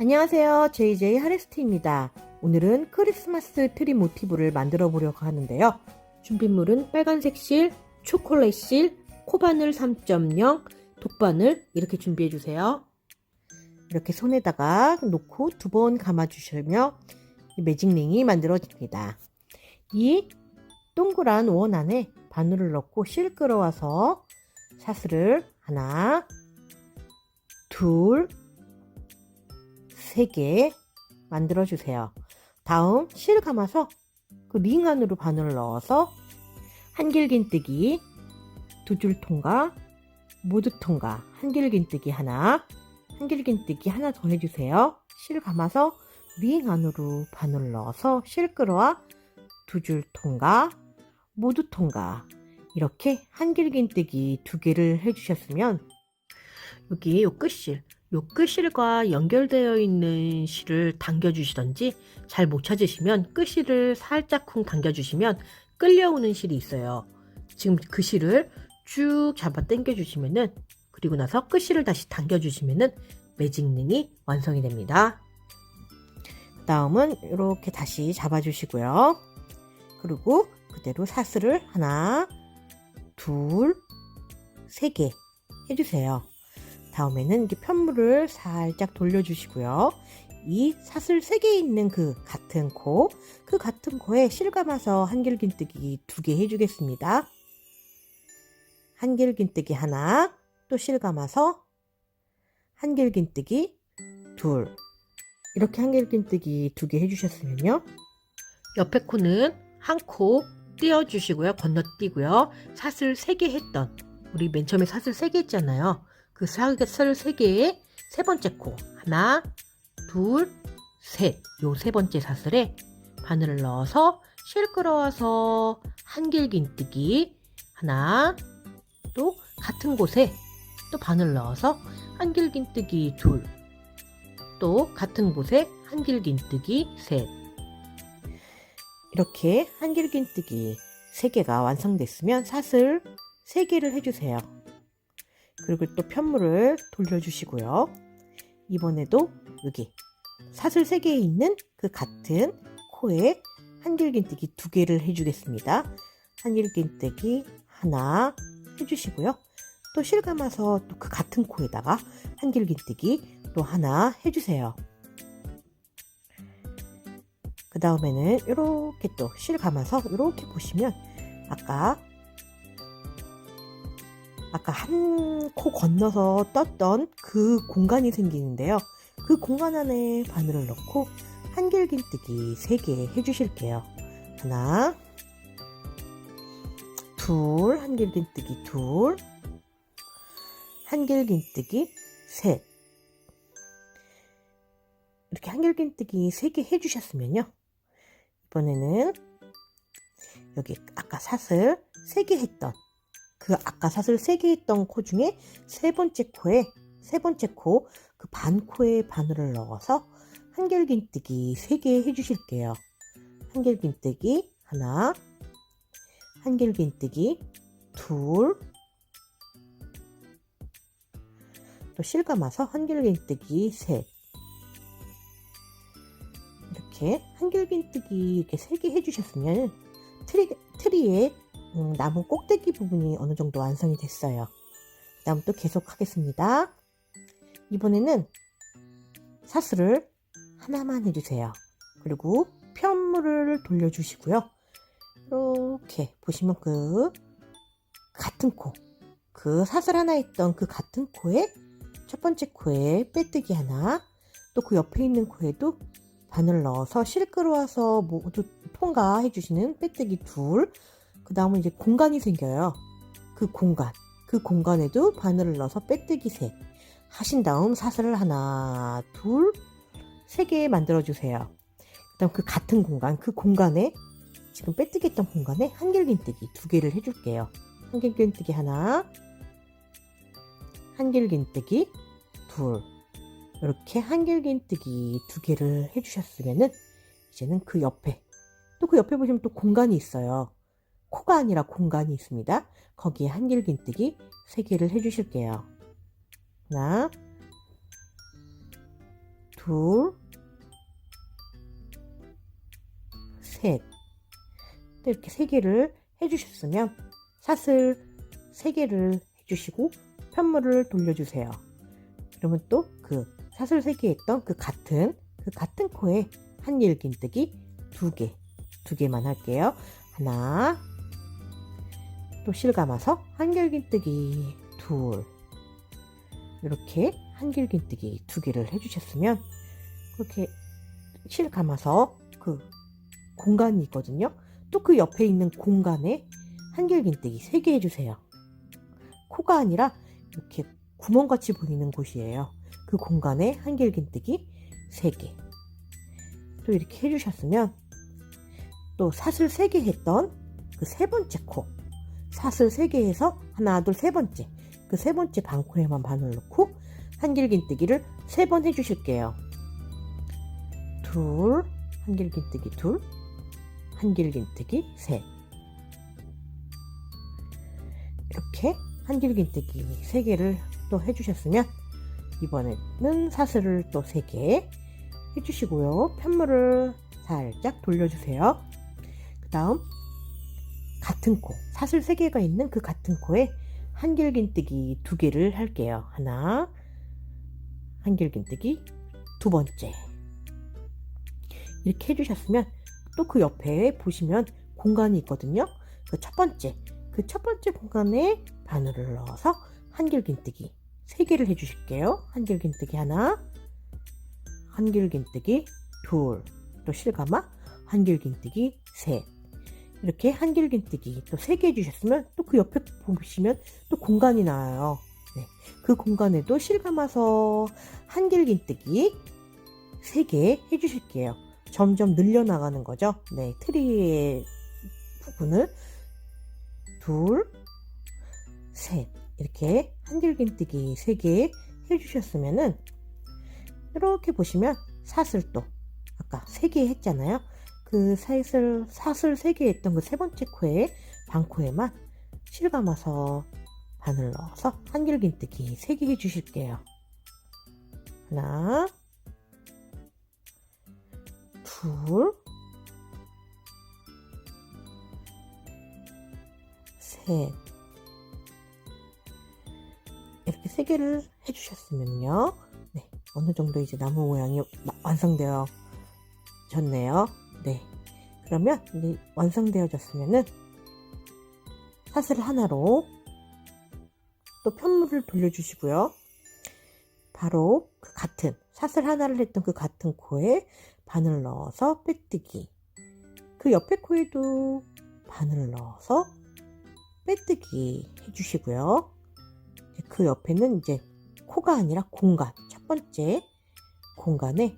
안녕하세요. JJ 하레스트입니다. 오늘은 크리스마스 트리 모티브를 만들어 보려고 하는데요. 준비물은 빨간색 실, 초콜릿 실, 코바늘 3.0, 독바늘 이렇게 준비해 주세요. 이렇게 손에다가 놓고 두 번 감아 주시며 매직링이 만들어집니다. 이 동그란 원 안에 바늘을 넣고 실 끌어와서 사슬을 하나, 둘, 세개 만들어 주세요. 다음 실 감아서 그 링 안으로 바늘을 넣어서 한길긴뜨기 두 줄 통과 모두 통과 한길긴뜨기 하나 한길긴뜨기 하나 더 해주세요. 실 감아서 링 안으로 바늘을 넣어서 실 끌어와 두 줄 통과 모두 통과 이렇게 한길긴뜨기 두 개를 해주셨으면 여기 요 끝실 요 끝실과 연결되어 있는 실을 당겨주시던지 잘 못 찾으시면 끝실을 살짝쿵 당겨주시면 끌려오는 실이 있어요. 지금 그 실을 쭉 잡아 당겨주시면은 그리고 나서 끝실을 다시 당겨주시면은 매직링이 완성이 됩니다. 다음은 이렇게 다시 잡아주시고요. 그리고 그대로 사슬을 하나, 둘, 세 개 해주세요. 다음에는 이렇게 편물을 살짝 돌려주시고요. 이 사슬 3개 있는 그 같은 코, 그 같은 코에 실 감아서 한길긴뜨기 두 개 해주겠습니다. 한길긴뜨기 하나, 또 실 감아서 한길긴뜨기 둘. 이렇게 한길긴뜨기 두 개 해주셨으면요. 옆에 코는 한 코 띄워주시고요. 건너뛰고요. 사슬 3개 했던, 우리 맨 처음에 사슬 3개 했잖아요. 그 사슬 3개에 세 번째 코 하나 둘 셋 요 세 번째 사슬에 바늘을 넣어서 실 끌어와서 한길긴뜨기 하나 또 같은 곳에 또 바늘 넣어서 한길긴뜨기 둘 또 같은 곳에 한길긴뜨기 셋 이렇게 한길긴뜨기 3개가 완성됐으면 사슬 3개를 해주세요. 그리고 또 편물을 돌려주시고요. 이번에도 여기 사슬 3개 있는 그 같은 코에 한길긴뜨기 두 개를 해주겠습니다. 한길긴뜨기 하나 해주시고요. 또 실 감아서 또 그 같은 코에다가 한길긴뜨기 또 하나 해주세요. 그 다음에는 이렇게 또 실 감아서 이렇게 보시면 아까 아까 한 코 건너서 떴던 그 공간이 생기는데요. 그 공간 안에 바늘을 넣고 한길긴뜨기 3개 해주실게요. 하나, 둘, 한길긴뜨기 둘, 한길긴뜨기 셋. 이렇게 한길긴뜨기 3개 해주셨으면요. 이번에는 여기 아까 사슬 3개 했던 그 아까 사슬 3개 했던 코 중에 세 번째 코에 세 번째 코 그 반 코에 바늘을 넣어서 한길긴뜨기 3개 해주실게요. 한길긴뜨기 하나, 한길긴뜨기 둘, 또 실감아서 한길긴뜨기 셋. 이렇게 한길긴뜨기 이렇게 3개 해주셨으면 트리, 트리에 음, 나무 꼭대기 부분이 어느 정도 완성이 됐어요. 다음 또 계속 하겠습니다. 이번에는 사슬을 하나만 해주세요. 그리고 편물을 돌려주시고요. 이렇게 보시면 그 같은 코, 그 사슬 하나 있던 그 같은 코에 첫 번째 코에 빼뜨기 하나, 또 그 옆에 있는 코에도 바늘 넣어서 실 끌어와서 모두 통과해 주시는 빼뜨기 둘, 그 다음은 이제 공간이 생겨요. 그 공간. 그 공간에도 바늘을 넣어서 빼뜨기 셋. 하신 다음 사슬을 하나, 둘, 세 개 만들어주세요. 그 다음 그 같은 공간, 그 공간에 지금 빼뜨기 했던 공간에 한길긴뜨기 두 개를 해줄게요. 한길긴뜨기 하나, 한길긴뜨기 둘. 이렇게 한길긴뜨기 두 개를 해주셨으면은 이제는 그 옆에 또 그 옆에 보시면 또 공간이 있어요. 코가 아니라 공간이 있습니다. 거기에 한길긴뜨기 3개를 해주실게요. 하나, 둘, 셋. 또 이렇게 세 개를 해주셨으면 사슬 세 개를 해주시고 편물을 돌려주세요. 그러면 또 그 사슬 세개 했던 그 같은 그 같은 코에 한길긴뜨기 두 개, 두 개만 할게요. 하나, 또 실 감아서 한길긴뜨기 둘, 이렇게 한길긴뜨기 두 개를 해주셨으면 그렇게 실 감아서 그 공간이 있거든요. 또 그 옆에 있는 공간에 한길긴뜨기 세 개 해주세요. 코가 아니라 이렇게 구멍같이 보이는 곳이에요. 그 공간에 한길긴뜨기 세 개. 또 이렇게 해주셨으면 또 사슬 세개 했던 그 세 번째 코. 사슬 세개 해서 하나, 둘, 세 번째. 그 세 번째 반코에만 바늘 넣고 한길긴뜨기를 세 번 해주실게요. 둘, 한길긴뜨기 둘, 한길긴뜨기 셋. 이렇게 한길긴뜨기 세 개를 또 해주셨으면 이번에는 사슬을 또세개 해주시고요. 편물을 살짝 돌려주세요. 그 다음 같은 코, 사슬 세 개가 있는 그 같은 코에 한길긴뜨기 두 개를 할게요. 하나, 한길긴뜨기 두 번째. 이렇게 해주셨으면 또 그 옆에 보시면 공간이 있거든요. 그 첫 번째, 그 첫 번째 공간에 바늘을 넣어서 한길긴뜨기 세 개를 해주실게요. 한길긴뜨기 하나, 한길긴뜨기 둘, 또 실감아 한길긴뜨기 셋. 이렇게 한길긴뜨기 또 세 개 해주셨으면 또 그 옆에 보시면 또 공간이 나와요. 네, 그 공간에도 실 감아서 한길긴뜨기 세 개 해주실게요. 점점 늘려나가는 거죠. 네, 트리의 부분을 둘, 셋 이렇게 한길긴뜨기 세 개 해주셨으면은 이렇게 보시면 사슬도 아까 세 개 했잖아요. 그 사슬 사슬 세개 했던 그 세 번째 코에 반코에만 실 감아서 바늘 넣어서 한길긴뜨기 세개 해주실게요. 하나, 둘, 셋. 이렇게 세 개를 해주셨으면요. 네, 어느 정도 이제 나무 모양이 완성되어 졌네요. 네. 그러면 이제 완성되어졌으면은 사슬 하나로 또 편물을 돌려주시고요. 바로 그 같은 사슬 하나를 했던 그 같은 코에 바늘 넣어서 빼뜨기. 그 옆에 코에도 바늘을 넣어서 빼뜨기 해주시고요. 그 옆에는 이제 코가 아니라 공간, 첫 번째 공간에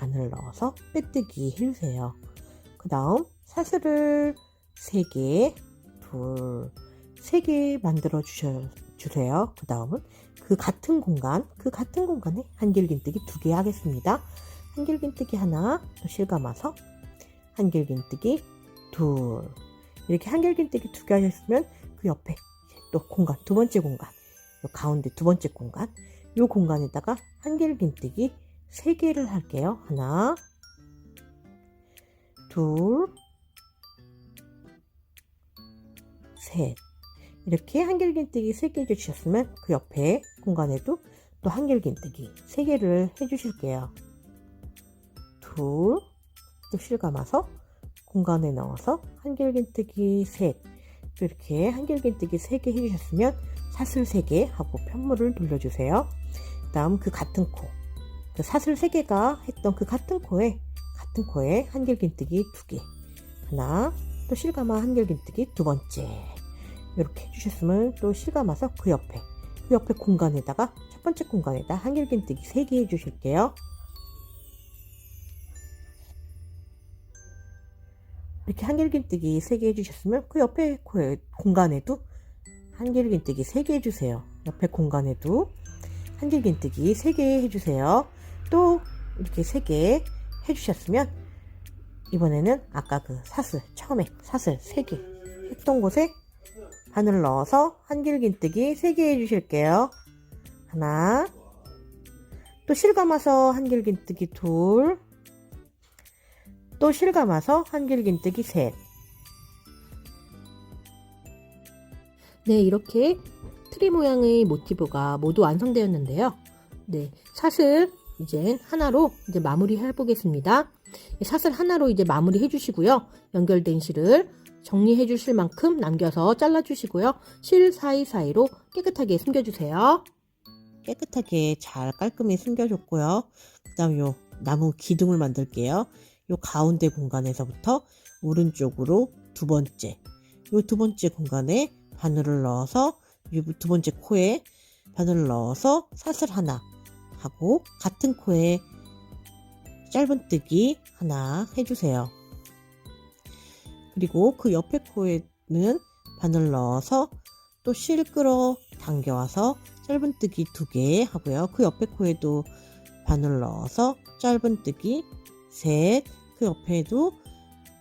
바늘 넣어서 빼뜨기 해주세요. 그 다음 사슬을 3개, 둘, 3개 만들어 주세요. 그 다음은 그 같은 공간, 그 같은 공간에 한길긴뜨기 2개 하겠습니다. 한길긴뜨기 하나, 또 실감아서 한길긴뜨기 둘. 이렇게 한길긴뜨기 2개 하셨으면 그 옆에 또 공간, 두 번째 공간, 요 가운데 두 번째 공간, 요 공간에다가 한길긴뜨기 3개를 할게요. 하나, 둘, 셋. 이렇게 한길긴뜨기 3개 해주셨으면 그 옆에 공간에도 또 한길긴뜨기 3개를 해주실게요. 둘, 또 실감아서 공간에 넣어서 한길긴뜨기 셋. 또 이렇게 한길긴뜨기 3개 해주셨으면 사슬 3개 하고 편물을 돌려주세요. 그 다음 그 같은 코. 그 사슬 3개가 했던 그 같은 코에 같은 코에 한길긴뜨기 2개. 하나, 또 실감아 한길긴뜨기 두 번째. 이렇게 해주셨으면 또 실감아서 그 옆에 그 옆에 공간에다가 첫 번째 공간에다 한길긴뜨기 3개 해주실게요. 이렇게 한길긴뜨기 3개 해주셨으면 그 옆에 코에 공간에도 한길긴뜨기 3개 해주세요. 옆에 공간에도 한길긴뜨기 3개 해주세요. 또 이렇게 3개 해주셨으면 이번에는 아까 그 사슬 처음에 사슬 3개 했던 곳에 바늘 넣어서 한길긴뜨기 3개 해주실게요. 하나 또 실감아서 한길긴뜨기 둘, 또 실감아서 한길긴뜨기 셋. 네, 이렇게 트리 모양의 모티브가 모두 완성되었는데요. 네, 샷을 이제 하나로 이제 마무리 해보겠습니다. 이 샷을 하나로 이제 마무리 해주시고요. 연결된 실을 정리해 주실 만큼 남겨서 잘라주시고요. 실 사이사이로 깨끗하게 숨겨주세요. 깨끗하게 잘 깔끔히 숨겨줬고요. 그 다음 요 나무 기둥을 만들게요. 요 가운데 공간에서부터 오른쪽으로 두 번째, 요 두 번째 공간에 바늘을 넣어서 이두 번째 코에 바늘을 넣어서 사슬 하나 하고 같은 코에 짧은뜨기 하나 해주세요. 그리고 그 옆에 코에는 바늘 넣어서 또 실 끌어 당겨와서 짧은뜨기 두 개 하고요. 그 옆에 코에도 바늘 넣어서 짧은뜨기 셋, 그 옆에도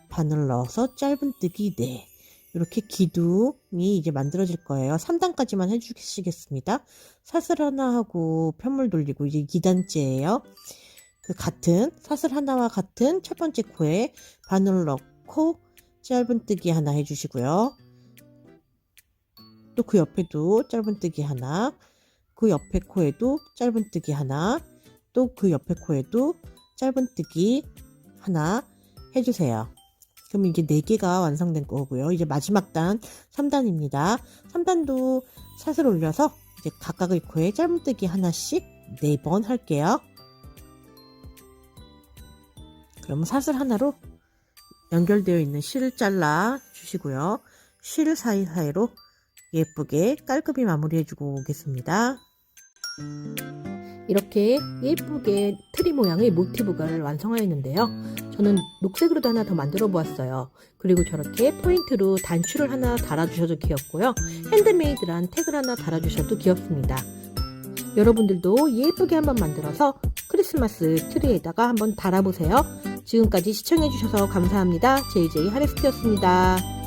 바늘 넣어서 짧은뜨기 네. 이렇게 기둥이 이제 만들어질 거예요. 3단까지만 해주시겠습니다. 사슬 하나 하고 편물 돌리고 이제 2단째예요. 그 같은 사슬 하나와 같은 첫 번째 코에 바늘 넣고 짧은뜨기 하나 해주시고요. 또 그 옆에도 짧은뜨기 하나, 그 옆에 코에도 짧은뜨기 하나, 또 그 옆에 코에도 짧은뜨기 하나 해주세요. 그럼 이게 4개가 완성된 거고요. 이제 마지막 단 3단입니다. 3단도 사슬 올려서 이제 각각의 코에 짧은뜨기 하나씩 4번 할게요. 그럼 사슬 하나로 연결되어 있는 실을 잘라 주시고요. 실 사이사이로 예쁘게 깔끔히 마무리해주고 오겠습니다. 이렇게 예쁘게 트리 모양의 모티브가 완성하였는데요. 저는 녹색으로도 하나 더 만들어 보았어요. 그리고 저렇게 포인트로 단추를 하나 달아주셔도 귀엽고요. 핸드메이드란 태그를 하나 달아주셔도 귀엽습니다. 여러분들도 예쁘게 한번 만들어서 크리스마스 트리에다가 한번 달아보세요. 지금까지 시청해주셔서 감사합니다. JJ 하레스트였습니다.